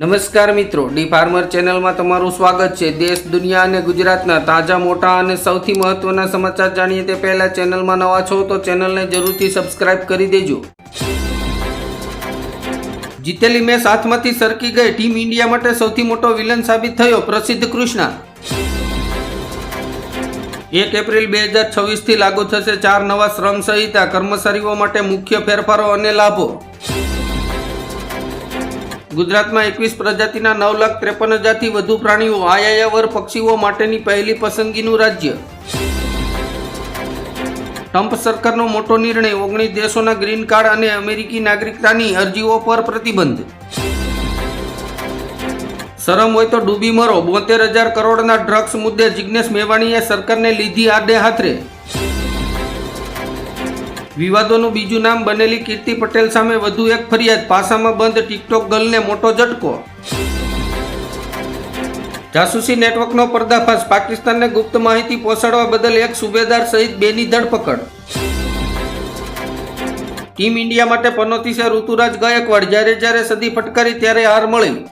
નમસ્કાર મિત્રો D farmer ચેનલમાં તમારું સ્વાગત છે. દેશ, દુનિયા અને ગુજરાતના તાજા, મોટા અને સૌથી મહત્વના સમાચાર જાણીએ તે પહેલા ચેનલમાં નવા છો તો ચેનલને જરૂરથી સબસ્ક્રાઇબ કરી દેજો. જીતેલી મેચ હાથમાંથી સરકી ગઈ. ટીમ ઇન્ડિયા માટે સૌથી મોટો વિલન સાબિત થયો. પ્રસિદ્ધ કૃષ્ણા. એક એપ્રિલ બે હજાર છવ્વીસથી લાગુ થશે ચાર નવા શ્રમ સંહિતા. કર્મચારીઓ માટે મુખ્ય ફેરફારો અને લાભો. ગુજરાતમાં એકવીસ પ્રજાતિના નવ લાખ ત્રેપન હજારથી વધુ પ્રાણીઓ આયાયાવર પક્ષીઓ માટેની પહેલી પસંદગીનું રાજ્ય. ટ્રમ્પ સરકારનો મોટો નિર્ણય ઓગણીસ દેશોના ગ્રીન કાર્ડ અને અમેરિકી નાગરિકતાની અરજીઓ પર પ્રતિબંધ. શરમ હોય તો ડૂબી મરો. બોતેર હજાર કરોડના ડ્રગ્સ મુદ્દે જિજ્ઞેશ મેવાણીએ સરકારને લીધી આડે હાથરે. વિવાદોનું બીજું નામ બનેલી કીર્તિ પટેલ સામે વધુ એક ફરિયાદ. પાસામાં બંધ ટિકટોક ગર્લને મોટો ઝટકો. જાસૂસી નેટવર્કનો પર્દાફાશ. પાકિસ્તાનને ગુપ્ત માહિતી પહોંચાડવા બદલ એક સુબેદાર સહિત બેની ધરપકડ. ટીમ ઇન્ડિયા માટે પનોતીસે ઋતુરાજ ગાયકવાડ. જ્યારે જ્યારે સદી ફટકારી ત્યારે હાર મળી.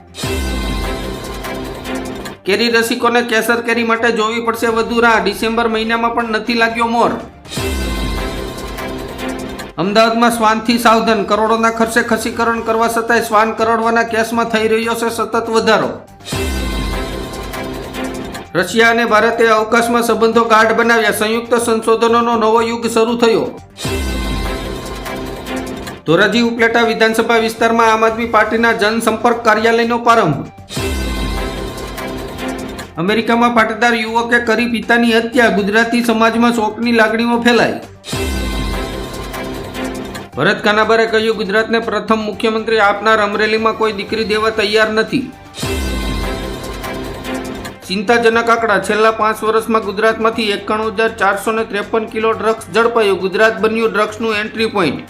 કેરી રસિકોને કેસર કેરી માટે જોવી પડશે વધુ રાહ. ડિસેમ્બર મહિનામાં પણ નથી લાગ્યો મોર. અમદાવાદમાં શ્વાનથી સાવધાન. કરોડોના ખર્ચે ખસીકરણ કરવા છતાંય શ્વાન કરડવાના કેસમાં થઈ રહ્યો છે સતત વધારો. રશિયા અને ભારતે અવકાશમાં સંબંધો ગાઢ બનાવ્યા. સંયુક્ત સંશોધનોનો નવો યુગ શરૂ થયો. ધોરાજી ઉપલેટા વિધાનસભા વિસ્તારમાં આમ આદમી પાર્ટીના જનસંપર્ક કાર્યાલયનો પ્રારંભ. અમેરિકામાં પાટીદાર યુવકે કરી પિતાની હત્યા. ગુજરાતી સમાજમાં શોકની લાગણીઓ ફેલાઈ. ભરત કાનાબારે કહ્યું, ગુજરાતને પ્રથમ મુખ્યમંત્રી આપનાર અમરેલીમાં કોઈ દીકરી દેવા તૈયાર નથી. ચિંતાજનક આંકડા. છેલ્લા પાંચ વર્ષમાં ગુજરાતમાંથી એકાણું હજાર ચારસો ને ત્રેપન કિલો ડ્રગ્સ ઝડપાયું. ગુજરાત બન્યું ડ્રગ્સનું એન્ટ્રી પોઈન્ટ.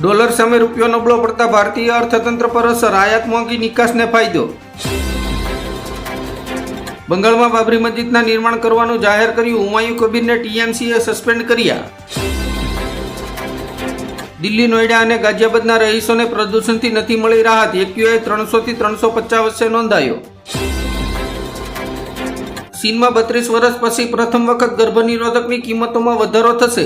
ડોલર સામે રૂપિયો નબળો પડતા ભારતીય અર્થતંત્ર પર અસર. આયાત મોંઘી, નિકાસને ફાયદો. બંગાળમાં બાબરી મસ્જિદના નિર્માણ કરવાનું જાહેર કર્યું. હુમાયુ કબીરને ટીએમસીએ સસ્પેન્ડ કર્યા. દિલ્હી નોઈડા અને ગાઝિયાબાદના રહીશોને પ્રદૂષણથી નથી મળી રાહત. એક્યુઆઈ ત્રણસોથી ત્રણસો પચાસ નોંધાયો. ચીનમાં બત્રીસ વર્ષ પછી પ્રથમ વખત ગર્ભનિરોધકની કિંમતોમાં વધારો થશે.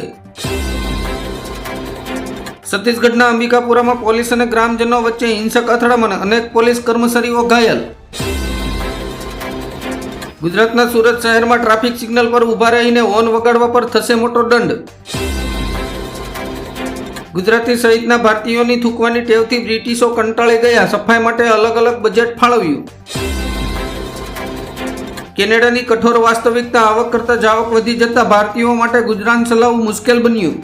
છત્તીસગઢના અંબિકાપુરામાં પોલીસ અને ગ્રામજનો વચ્ચે હિંસક અથડામણ, અનેક પોલીસ કર્મચારીઓ ઘાયલ. ગુજરાતના સુરત શહેરમાં ટ્રાફિક સિગ્નલ પર ઊભા રહીને હોર્ન વગાડવા પર થશે મોટો દંડ. ગુજરાતી સહિતના ભારતીયોની થૂકવાની ટેવથી બ્રિટિશો કંટાળી ગયા. સફાઈ માટે અલગ અલગ બજેટ ફાળવ્યું. કેનેડાની કઠોર વાસ્તવિકતા આવક કરતા જાવક વધી જતા ભારતીયો માટે ગુજરાન ચલાવવું મુશ્કેલ બન્યું.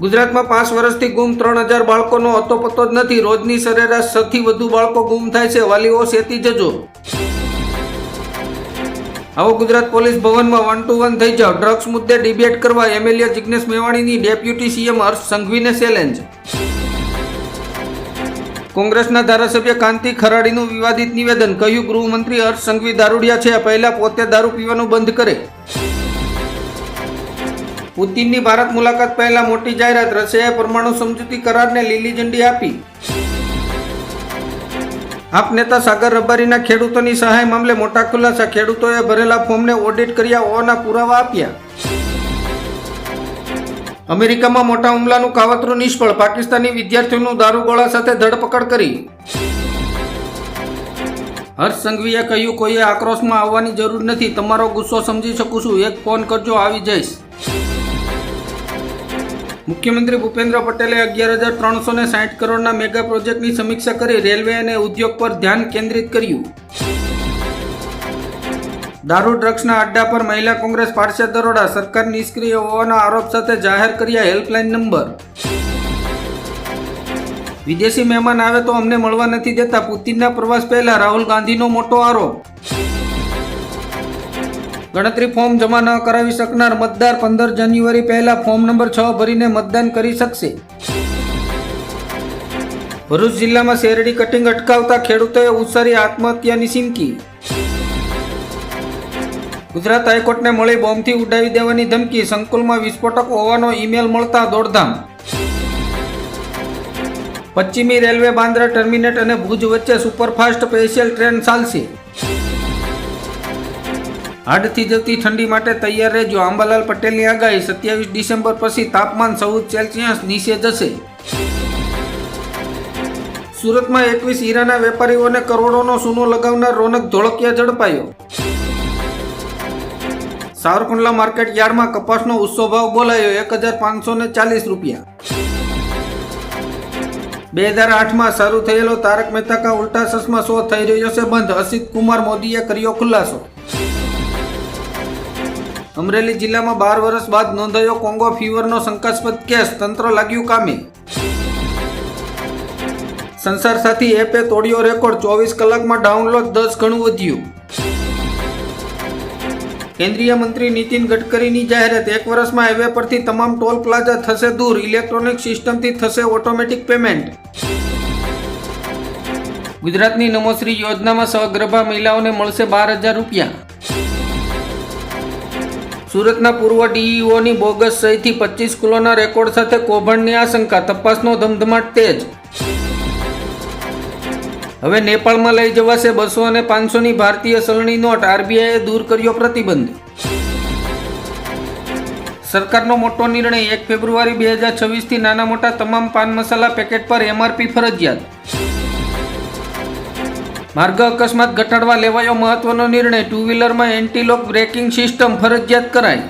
ગુજરાતમાં પાંચ વર્ષથી ગુમ ત્રણ હજાર બાળકોનો અતોપતો જ નથી. રોજની સરેરાશ સૌથી વધુ બાળકો ગુમ થાય છે. વાલીઓ સેતી જજો. આવો ગુજરાત પોલીસ ભવનમાં વન ટુ વન થઈ જાઓ. ડ્રગ્સ મુદ્દે ડિબેટ કરવા એમએલએ જિજ્ઞેશ મેવાણીની ડેપ્યુટી સીએમ હર્ષ સંઘવીને ચેલેન્જ કોંગ્રેસના ધારાસભ્ય કાંતિ ખરાડીનું વિવાદિત નિવેદન. કહ્યું, ગૃહમંત્રી હર્ષ સંઘવી દારૂડિયા છે. પહેલા પોતે દારૂ પીવાનું બંધ કરે. પુતિનની ભારત મુલાકાત પહેલા મોટી જાહેરાત. રશિયાએ પરમાણુ સમજૂતી કરારને લીલી ઝંડી આપી. આપ નેતા સાગર રબારીના ખેડૂતોની સહાય મામલે મોટા ખુલાસા ખેડૂતોએ ભરેલા ફોર્મને ઓડિટ કર્યા હોવાના પુરાવા આપ્યા. અમેરિકામાં મોટા હુમલાનું કાવતરું નિષ્ફળ, પાકિસ્તાની વિદ્યાર્થીઓનું દારૂગોળા સાથે ધરપકડ કરી. હર્ષ સંઘવીએ કહ્યું, કોઈએ આક્રોશમાં આવવાની જરૂર નથી. તમારો ગુસ્સો સમજી શકું છું. એક ફોન કરજો, આવી જઈશ. મુખ્યમંત્રી ભૂપેન્દ્ર પટેલે અગિયાર હજાર ત્રણસો ને સાઠ કરોડના મેગા પ્રોજેક્ટની સમીક્ષા કરી રેલવે અને ઉદ્યોગ પર ધ્યાન કેન્દ્રિત કર્યું. દારૂ ડ્રગ્સના અડ્ડા પર મહિલા કોંગ્રેસ પાર્ષદ દરોડા, સરકાર નિષ્ક્રિય હોવાના આરોપ સાથે જાહેર કર્યા હેલ્પલાઇન નંબર. વિદેશી મહેમાન આવે તો અમને મળવા નથી દેતા, પુતિનના પ્રવાસ પહેલા રાહુલ ગાંધીનો મોટો આરોપ. ગણતરી ફોર્મ જમા ન કરાવી શકનાર મતદાર પંદર જાન્યુઆરી પહેલા ફોર્મ નંબર છ ભરીને મતદાન કરી શકશે. ભરૂચ જિલ્લામાં શેરડી કટિંગ અટકાવતા ખેડૂતોએ ઉચ્ચારી આત્મહત્યાની ચીમકી ગુજરાત હાઈકોર્ટને મળી બોમ્બથી ઉડાવી દેવાની ધમકી, સંકુલમાં વિસ્ફોટક હોવાનો ઈમેલ મળતા દોડધામ. પશ્ચિમી રેલવે બાંદ્રા ટર્મિનેટ અને ભુજ વચ્ચે સુપરફાસ્ટ સ્પેશિયલ ટ્રેન ચાલશે. હાડથી જતી ઠંડી માટે તૈયાર રહેજો. આંબાલાલ પટેલની આગાહી, સત્યાવીસ ડિસેમ્બર પછી તાપમાન ચૌદ સેલ્સિયસ, નીચે જશે. સુરતમાં એકવીસ હીરાના વેપારીઓને કરોડોનો સોનો લગાવનાર રોનક ધોળકિયા ઝડપાયો. સાવરકુંડલા માર્કેટ યાર્ડમાં કપાસનો ઉત્સવ ભાવ બોલાયો, એક હજાર પાંચસો ને ચાલીસ રૂપિયા. બે હજાર આઠમાં શરૂ થયેલો તારક મહેતા કા ઉલ્ટા ચશ્મા શો થઈ રહ્યો છે બંધ, અસિત કુમાર મોદીએ કર્યો ખુલાસો. અમરેલી જિલ્લામાં બાર વર્ષ બાદ નોંધાયો કોંગો ફીવરનો શંકાસ્પદ કેસ. તંત્ર લાગ્યું કામે. સંસાર સાથી એપે તોડ્યો રેકોર્ડ. ચોવીસ કલાકમાં ડાઉનલોડ દસ ગણું વધ્યું. કેન્દ્રીય મંત્રી નીતિન ગડકરીની જાહેરાત. એક વર્ષમાં હાઈવે પરથી તમામ ટોલ પ્લાઝા થશે દૂર. ઇલેક્ટ્રોનિક સિસ્ટમથી થશે ઓટોમેટિક પેમેન્ટ. ગુજરાતની નમોશ્રી યોજનામાં સગર્ભા મહિલાઓને મળશે બાર હજાર રૂપિયા. સુરતના પૂર્વ ડીઈઓની બોગસ સહીથી પચીસ કિલોના રેકોર્ડ સાથે કૌભાંડની આશંકા, તપાસનો ધમધમાટ તેજ. હવે નેપાળમાં લઈ જવાશે બસો અને પાંચસોની ભારતીય ચલણી નોટ, આરબીઆઈએ દૂર કર્યો પ્રતિબંધ. સરકારનો મોટો નિર્ણય, એક ફેબ્રુઆરી બે હજાર છવ્વીસથી નાના મોટા તમામ પાન મસાલા પેકેટ પર એમઆરપી ફરજિયાત. માર્ગ અકસ્માત ઘટાડવા લેવાયો મહત્વનો નિર્ણય. ટુ વ્હીલરમાં એન્ટીલોક બ્રેકિંગ સિસ્ટમ ફરજિયાત કરાઈ.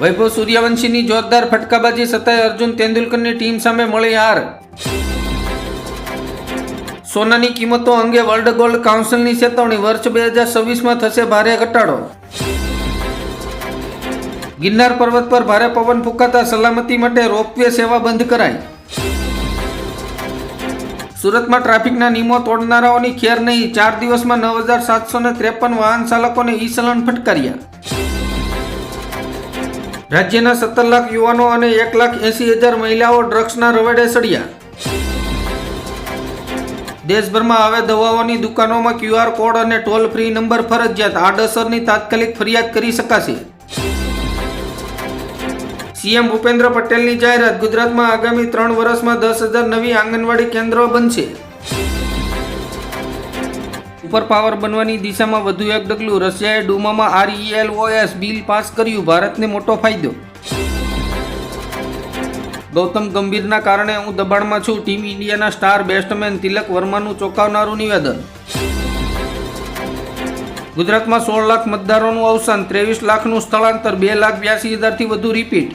વૈભવ સૂર્યવંશીની જોરદાર ફટકાબાજી સતાય અર્જુન તેંડુલકરની ટીમ સામે મળી હાર. સોનાની કિંમતો અંગે વર્લ્ડ ગોલ્ડ કાઉન્સિલની ચેતવણી. વર્ષ બે હજાર છવ્વીસમાં થશે ભારે ઘટાડો. ગિરનાર પર્વત પર ભારે પવન ફૂંકાતા સલામતી માટે રોપવે સેવા બંધ કરાઈ. સુરતમાં ટ્રાફિકના નિયમો તોડનારાઓની ખેર નહીં. ચાર દિવસમાં નવ હજાર સાતસો ને ત્રેપન વાહન ચાલકોને ઈ ચલણ ફટકાર્યા. રાજ્યના સત્તર લાખ યુવાનો અને એક લાખ એસી હજાર મહિલાઓ ડ્રગ્સના રવેડે સડ્યા. દેશભરમાં હવે દવાઓની દુકાનોમાં ક્યુઆર કોડ અને ટોલ ફ્રી નંબર ફરજિયાત. આડઅસરની તાત્કાલિક ફરિયાદ કરી શકાશે. સીએમ ભૂપેન્દ્ર પટેલની જાહેરાત ગુજરાતમાં આગામી ત્રણ વર્ષમાં દસ હજાર નવી આંગણવાડી કેન્દ્રો બનશે. સુપર પાવર બનવાની દિશામાં વધુ એક ડગલું, રશિયાએ ડુમામાં આરઈએલઓએસ બિલ પાસ કર્યું, ભારતને મોટો ફાયદો. ગૌતમ ગંભીરના કારણે હું દબાણમાં છું, ટીમ ઇન્ડિયાના સ્ટાર બેસ્ટમેન તિલક વર્માનું ચોંકાવનારું નિવેદન. ગુજરાતમાં સોળ લાખ મતદારોનું અવસાન, ત્રેવીસ લાખનું સ્થળાંતર, બે લાખ બ્યાસી હજારથી વધુ રિપીટ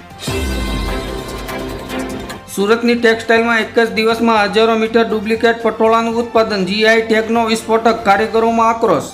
સુરતની ટેક્સટાઇલમાં એક જ દિવસમાં હજારો મીટર ડુપ્લિકેટ પટોળાનું ઉત્પાદન જીઆઈ ટેગનો વિસ્ફોટક કારીગરોમાં આક્રોશ.